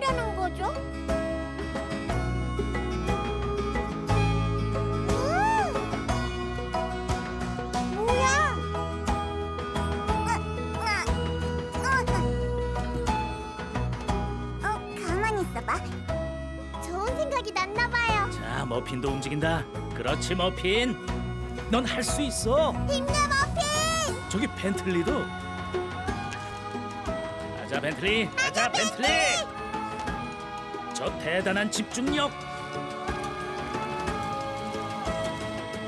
하려는 거죠? 음! 뭐야? 어, 가만히 있어봐. 좋은 생각이 났나 봐요. 자, 머핀도 움직인다. 그렇지, 머핀. 넌 할 수 있어. 힘내 머핀! 저기 벤틀리도. 가자, 벤틀리. 가자, 벤틀리. 저 대단한 집중력.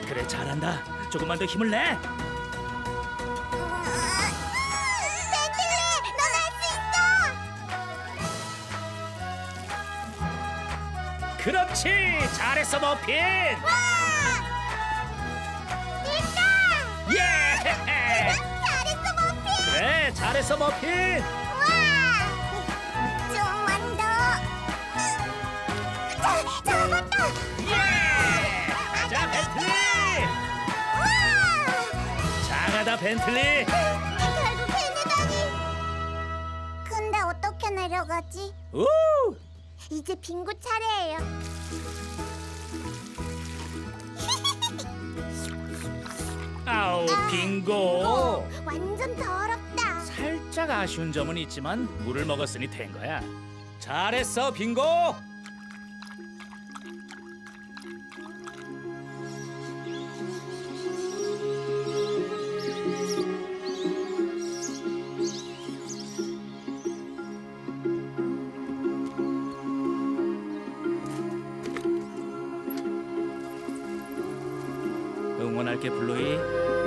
그래, 잘한다. 조금만 더 힘을 내. 벤틀리, 넌 할 수 있어! 그렇지. 잘했어, 머핀. 와! 됐다! 예. 잘했어 머핀! 그래, 잘했어, 머핀. 와! 잡았다! 예. 자, 벤틀리. 와! 잘하다, 벤틀리. 결국 해내다니. 근데 어떻게 내려가지? 우! 이제 빙고 차례예요. 아우, 빙고. 어, 완전 더럽다. 살짝 아쉬운 점은 있지만 물을 먹었으니 된 거야. 잘했어, 빙고. 응원할게 블루이.